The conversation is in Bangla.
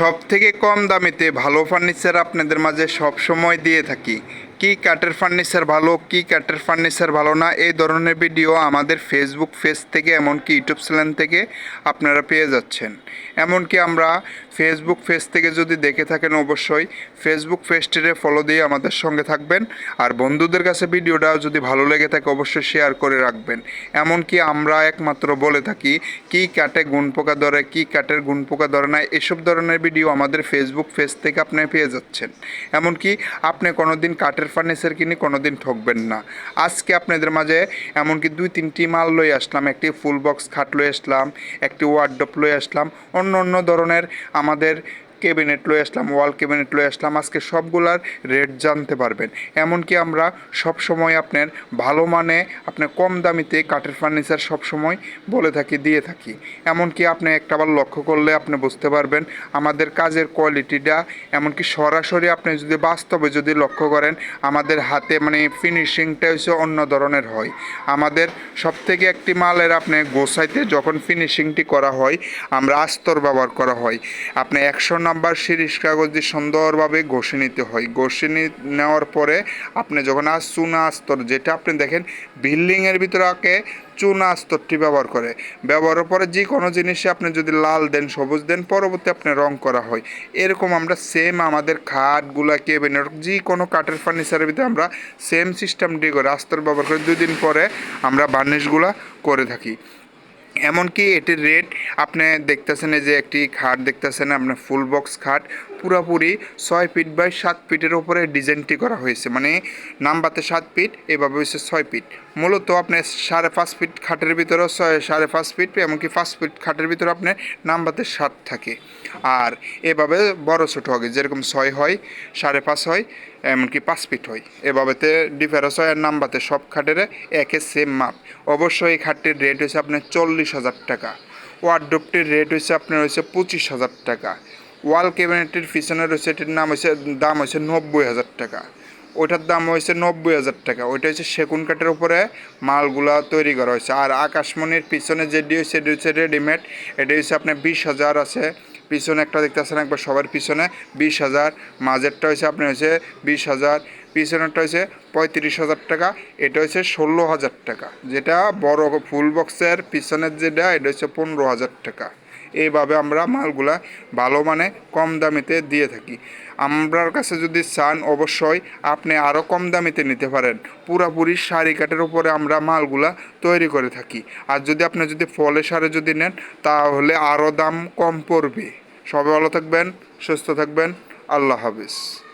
সব থেকে কম দামেতে ভালো ফার্নিচার আপনাদের মাঝে সব সময় দিয়ে থাকি। কি কাঠের ফার্নিচার ভালো, কি কাঠের ফার্নিচার ভালো না, এই ধরনের ভিডিও আমাদের ফেসবুক পেজ থেকে, এমনকি ইউটিউব চ্যানেল থেকে আপনারা পেয়ে যাচ্ছেন। এমনকি আমরা ফেসবুক পেজ থেকে যদি দেখে থাকেন অবশ্যই ফেসবুক পেজটিরে ফলো দিয়ে আমাদের সঙ্গে থাকবেন। আর বন্ধুদের কাছে ভিডিওটা যদি ভালো লেগে থাকে, অবশ্যই শেয়ার করে রাখবেন। এমনকি আমরা একমাত্র বলে থাকি, কি কাটে গুণ পোকা ধরে, কি কাটের গুণ পোকা ধরে না, এসব ধরনের ভিডিও আমাদের ফেসবুক পেজ থেকে আপনি পেয়ে যাচ্ছেন। এমনকি আপনি কোনোদিন কাঠের ফার্নিচার কিনে কোনোদিন ঠকবেন না। আজকে আপনাদের মাঝে এমনকি দুই, তিনটি মাল লই আসলাম, একটি ফুল বক্স খাট লই আসলাম, একটি ওয়ার্ডপ লই আসলাম অন্য অন্য ধরনের আমাদের কেবিনেট লয়ে আসলাম ওয়াল কেবিনেট লয়ে আসলাম আজকে সবগুলার রেট জানতে পারবেন। এমনকি আমরা সব সময় আপনার ভালো মানে আপনার কম দামিতে কাঠের ফার্নিচার সব সময় বলে থাকি, দিয়ে থাকি। এমনকি আপনি একটাবার লক্ষ্য করলে আপনি বুঝতে পারবেন, আমাদের কাজের কোয়ালিটিটা এমনকি সরাসরি আপনি যদি বাস্তবে যদি লক্ষ্য করেন, আমাদের হাতে মানে ফিনিশিংটা হচ্ছে অন্য ধরনের হয়। আমাদের সব থেকে একটি মালের আপনি গোসাইতে যখন ফিনিশিংটি করা হয়, আমরা আস্তর ব্যবহার করা হয়। আপনি একশো নাম্বার সিরিজ কাগজ দিয়ে সুন্দরভাবে ঘষে নিতে হয়। ঘষে নেওয়ার পরে আপনি যখন আজ চুনা আস্তর যেটা আপনি দেখেন বিল্ডিংয়ের ভিতরে আগে চুনা আস্তরটি ব্যবহার করে। ব্যবহারের পরে যে কোনো জিনিসে আপনি যদি লাল দেন, সবুজ দেন, পরবর্তী আপনি রং করা হয়। এরকম আমরা সেম আমাদের খাটগুলা কেবিনেট যে কোনো কাঠের ফার্নিচারের ভিতরে আমরা সেম সিস্টেমটি করে, আস্তর ব্যবহার করে দুই দিন পরে আমরা বার্নিশগুলা করে থাকি। এমনকি এটির রেট আপনি দেখতেছেন যে একটি খাট দেখতেছেন, আপনার ফুল বক্স খাট, পুরোপুরি ছয় ফিট বাই সাত ফিটের ওপরে ডিজাইনটি করা হয়েছে। মানে নাম্বারতে সাত ফিট এভাবে হয়েছে ছয় ফিট মূলত আপনার সাড়ে পাঁচ ফিট খাটের ভিতরেও ছয়, সাড়ে পাঁচ ফিট এমনকি পাঁচ ফিট খাটের ভিতরে আপনার নাম্বারতে সাত থাকে। আর এভাবে বড় ছোট হবে যেরকম ছয় হয়, সাড়ে পাঁচ হয়, এমনকি পাঁচ ফিট হয়। এভাবেতে ডিফারেন্স হয় আর নাম্বারতে সব খাটের একে সেম মাপ। অবশ্যই এই খাটটির রেট হয়েছে আপনার চল্লিশ হাজার টাকা। ওয়ার্ডোপটির রেট হয়েছে আপনার হয়েছে পঁচিশ হাজার টাকা। ওয়াল ক্যাবিনেটের পিছনে রয়েছে এটির নাম হয়েছে দাম হয়েছে নব্বই হাজার টাকা। ওইটার দাম হয়েছে নব্বই হাজার টাকা। ওইটা হচ্ছে সেগুন কাঠের উপরে মালগুলা তৈরি করা হয়েছে আর আকাশমণির পিছনে যেটি হয়েছে সেটি হচ্ছে রেডিমেড এটি হচ্ছে আপনার বিশ হাজার আছে। পিছনে একটা দেখতেছেন একবার সবার পিছনে, বিশ হাজার। মাঝেরটা হয়েছে আপনি হয়েছে বিশ হাজার, পিছনেরটা হয়েছে পঁয়ত্রিশ হাজার টাকা, এটা হয়েছে ষোলো হাজার টাকা। যেটা বড় ফুল বক্সের পিছনের যেটা, এটা হচ্ছে পনেরো হাজার টাকা। এইভাবে আমরা মালগুলা ভালো মানে কম দামিতে দিয়ে থাকি। আমরার কাছে যদি চান অবশ্যই আপনি আরও কম দামিতে নিতে পারেন। পুরাপুরি শাড়ি কাঠের উপরে আমরা মালগুলা তৈরি করে থাকি। আর যদি আপনি যদি ফলে সারে যদি নেন, তাহলে আরও দাম কম পড়বে। সবাই ভালো থাকবেন, সুস্থ থাকবেন। আল্লাহ হাফিজ।